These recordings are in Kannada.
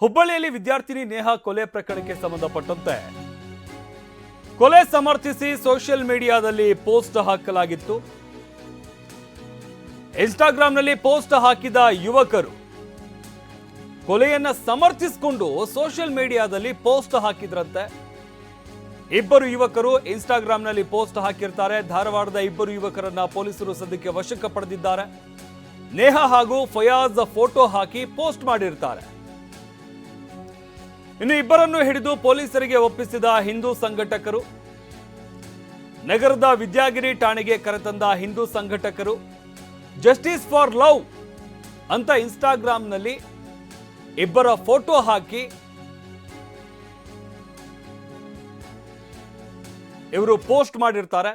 ಹುಬ್ಬಳ್ಳಿಯಲ್ಲಿ ವಿದ್ಯಾರ್ಥಿನಿ ನೇಹಾ ಕೊಲೆ ಪ್ರಕರಣಕ್ಕೆ ಸಂಬಂಧಪಟ್ಟಂತೆ ಕೊಲೆ ಸಮರ್ಥಿಸಿ ಸೋಷಿಯಲ್ ಮೀಡಿಯಾದಲ್ಲಿ ಪೋಸ್ಟ್ ಹಾಕಲಾಗಿತ್ತು. ಇನ್ಸ್ಟಾಗ್ರಾಂನಲ್ಲಿ ಪೋಸ್ಟ್ ಹಾಕಿದ ಯುವಕರು ಕೊಲೆಯನ್ನ ಸಮರ್ಥಿಸಿಕೊಂಡು ಸೋಷಿಯಲ್ ಮೀಡಿಯಾದಲ್ಲಿ ಪೋಸ್ಟ್ ಹಾಕಿದ್ರಂತೆ. ಇಬ್ಬರು ಯುವಕರು ಇನ್ಸ್ಟಾಗ್ರಾಂನಲ್ಲಿ ಪೋಸ್ಟ್ ಹಾಕಿರ್ತಾರೆ. ಧಾರವಾಡದ ಇಬ್ಬರು ಯುವಕರನ್ನ ಪೊಲೀಸರು ಸದ್ಯಕ್ಕೆ ವಶಕ್ಕೆ ಪಡೆದಿದ್ದಾರೆ. ನೇಹಾ ಹಾಗೂ ಫಯಾಜ್ ಫೋಟೋ ಹಾಕಿ ಪೋಸ್ಟ್ ಮಾಡಿರ್ತಾರೆ. ಇನ್ನು ಇಬ್ಬರನ್ನು ಹಿಡಿದು ಪೊಲೀಸರಿಗೆ ಒಪ್ಪಿಸಿದ ಹಿಂದೂ ಸಂಘಟಕರು, ನಗರದ ವಿದ್ಯಾಗಿರಿ ಠಾಣೆಗೆ ಕರೆತಂದ ಹಿಂದೂ ಸಂಘಟಕರು, ಜಸ್ಟಿಸ್ ಫಾರ್ ಲವ್ ಅಂತ ಇನ್ಸ್ಟಾಗ್ರಾಂನಲ್ಲಿ ಇಬ್ಬರ ಫೋಟೋ ಹಾಕಿ ಇವರು ಪೋಸ್ಟ್ ಮಾಡಿರ್ತಾರೆ.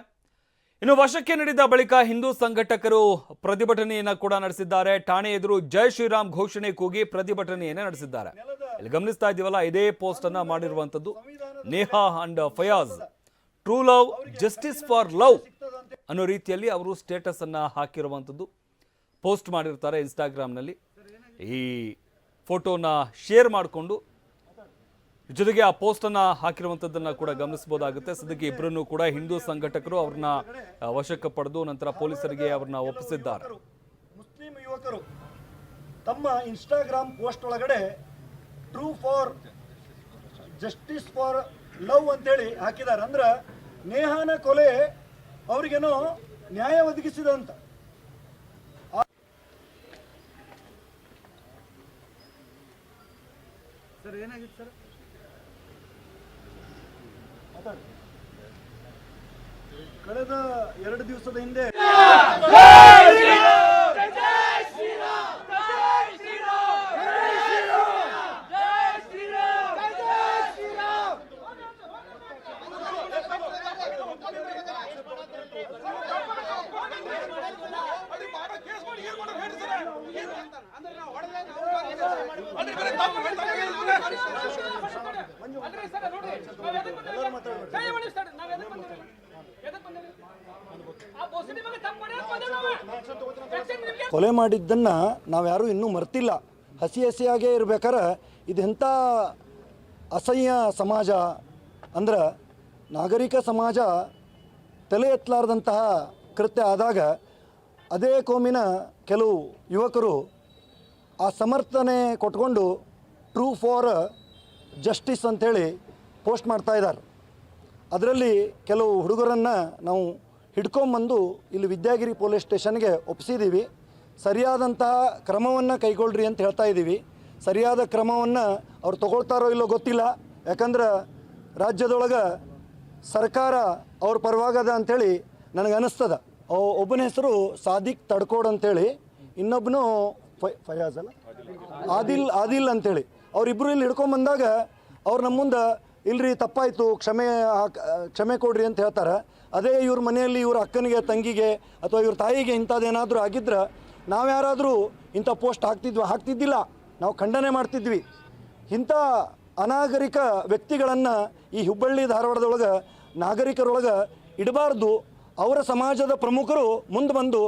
ಇನ್ನು ವಶಕ್ಕೆ ನಡೆದ ಬಳಿಕ ಹಿಂದೂ ಸಂಘಟಕರು ಪ್ರತಿಭಟನೆಯನ್ನು ಕೂಡ ನಡೆಸಿದ್ದಾರೆ. ಠಾಣೆ ಎದುರು ಜಯ ಶ್ರೀರಾಮ್ ಘೋಷಣೆ ಕೂಗಿ ಪ್ರತಿಭಟನೆಯನ್ನ ನಡೆಸಿದ್ದಾರೆ. ಇಲ್ಲಿ ಗಮನಿಸ್ತಾ ಇದೀವಲ್ಲ, ಇದೇ ಪೋಸ್ಟ್ ಅನ್ನ ಮಾಡಿರುವಂತದ್ದು Neha and Fayaz. True love justice for love ಅನ್ನೋ ರೀತಿಯಲ್ಲಿ ಅವರು ಸ್ಟೇಟಸ್ ಅನ್ನ ಹಾಕಿರುವಂಥದ್ದು. ಪೋಸ್ಟ್ ಮಾಡಿರ್ತಾರೆ ಇನ್ಸ್ಟಾಗ್ರಾಮ್ನಲ್ಲಿ ಈ ಫೋಟೋನ ಶೇರ್ ಮಾಡಿಕೊಂಡು ಜೊತೆಗೆ ಆ ಪೋಸ್ಟ್ ಅನ್ನ ಹಾಕಿರುವಂತದ್ದನ್ನ ಕೂಡ ಗಮನಿಸಬಹುದಾಗುತ್ತೆ. ಸದ್ಯಕ್ಕೆ ಇಬ್ಬರನ್ನು ಕೂಡ ಹಿಂದೂ ಸಂಘಟಕರು ಅವ್ರನ್ನ ವಶಕ್ಕೆ ಪಡೆದು ನಂತರ ಪೊಲೀಸರಿಗೆ ಅವ್ರನ್ನ ಒಪ್ಪಿಸಿದ್ದಾರೆ. ಮುಸ್ಲಿಂ ಯುವಕರು ತಮ್ಮ ಇನ್ಸ್ಟಾಗ್ರಾಮ್ ಪೋಸ್ಟ್ ಒಳಗಡೆ true for justice for love ಅಂತೇಳಿ ಹಾಕಿದ್ದಾರೆ. ಅಂದ್ರೆ ನೇಹಾನ ಕೊಲೆ ಅವ್ರಿಗೇನೋ ನ್ಯಾಯ ಒದಗಿಸಿದಂತ ಸರ್ ಏನಾಗಿತ್ತು ಸರ್? ಕಳೆದ ಎರಡು ದಿವಸದ ಹಿಂದೆ ಕೊಲೆ ಮಾಡಿದ್ದನ್ನು ನಾವ್ಯಾರೂ ಇನ್ನೂ ಮರ್ತಿಲ್ಲ. ಹಸಿ ಹಸಿಯಾಗೇ ಇರ್ಬೇಕಾರೆ ಇದೆಂಥ ಅಸಹ್ಯ ಸಮಾಜ ಅಂದ್ರೆ ನಾಗರಿಕ ಸಮಾಜ ತಲೆ ಎತ್ತಲಾರ್ದಂತಹ ಕೃತ್ಯ ಆದಾಗ ಅದೇ ಕೋಮಿನ ಕೆಲವು ಯುವಕರು ಆ ಸಮರ್ಥನೆ ಕೊಟ್ಕೊಂಡು ಟ್ರೂ ಫಾರ್ ಜಸ್ಟಿಸ್ ಅಂಥೇಳಿ ಪೋಸ್ಟ್ ಮಾಡ್ತಾ ಇದ್ದಾರೆ. ಅದರಲ್ಲಿ ಕೆಲವು ಹುಡುಗರನ್ನು ನಾವು ಹಿಡ್ಕೊಂಬಂದು ಇಲ್ಲಿ ವಿದ್ಯಾಗಿರಿ ಪೊಲೀಸ್ ಸ್ಟೇಷನ್ಗೆ ಒಪ್ಪಿಸಿದ್ದೀವಿ ಸರಿಯಾದಂತಹ ಕ್ರಮವನ್ನು ಕೈಗೊಳ್ಳ್ರಿ ಅಂತ ಹೇಳ್ತಾ ಇದ್ದೀವಿ. ಸರಿಯಾದ ಕ್ರಮವನ್ನು ಅವ್ರು ತಗೊಳ್ತಾರೋ ಇಲ್ಲೋ ಗೊತ್ತಿಲ್ಲ. ಯಾಕಂದ್ರೆ ರಾಜ್ಯದೊಳಗೆ ಸರ್ಕಾರ ಅವ್ರ ಪರವಾಗದ ಅಂಥೇಳಿ ನನಗೆ ಒಬ್ಬನ ಹೆಸರು ಸಾದಿಕ್ ತಡ್ಕೋಡ್ ಅಂತೇಳಿ ಇನ್ನೊಬ್ಬನು ಫಯಾಜ್ ಅಲ್ಲ ಆದಿಲ್ ಆದಿಲ್ ಅಂತೇಳಿ. ಅವರಿಬ್ಬರು ಇಲ್ಲಿ ಹಿಡ್ಕೊಂಬಂದಾಗ ಅವ್ರು ನಮ್ಮ ಮುಂದೆ, ಇಲ್ರಿ ತಪ್ಪಾಯಿತು, ಕ್ಷಮೆ ಕ್ಷಮೆ ಕೊಡ್ರಿ ಅಂತ ಹೇಳ್ತಾರೆ. ಅದೇ ಇವ್ರ ಮನೆಯಲ್ಲಿ ಇವ್ರ ಅಕ್ಕನಿಗೆ, ತಂಗಿಗೆ ಅಥವಾ ಇವ್ರ ತಾಯಿಗೆ ಇಂಥದ್ದೇನಾದರೂ ಆಗಿದ್ರೆ ನಾವ್ಯಾರಾದರೂ ಇಂಥ ಪೋಸ್ಟ್ ಹಾಕ್ತಿದ್ವಿ, ಹಾಕ್ತಿದ್ದಿಲ್ಲ. ನಾವು ಖಂಡನೆ ಮಾಡ್ತಿದ್ವಿ. ಇಂಥ ಅನಾಗರಿಕ ವ್ಯಕ್ತಿಗಳನ್ನು ಈ ಹುಬ್ಬಳ್ಳಿ ಧಾರವಾಡದೊಳಗೆ, ನಾಗರಿಕರೊಳಗೆ ಇಡಬಾರ್ದು. ಅವರ ಸಮಾಜದ ಪ್ರಮುಖರು ಮುಂದೆ ಬಂದು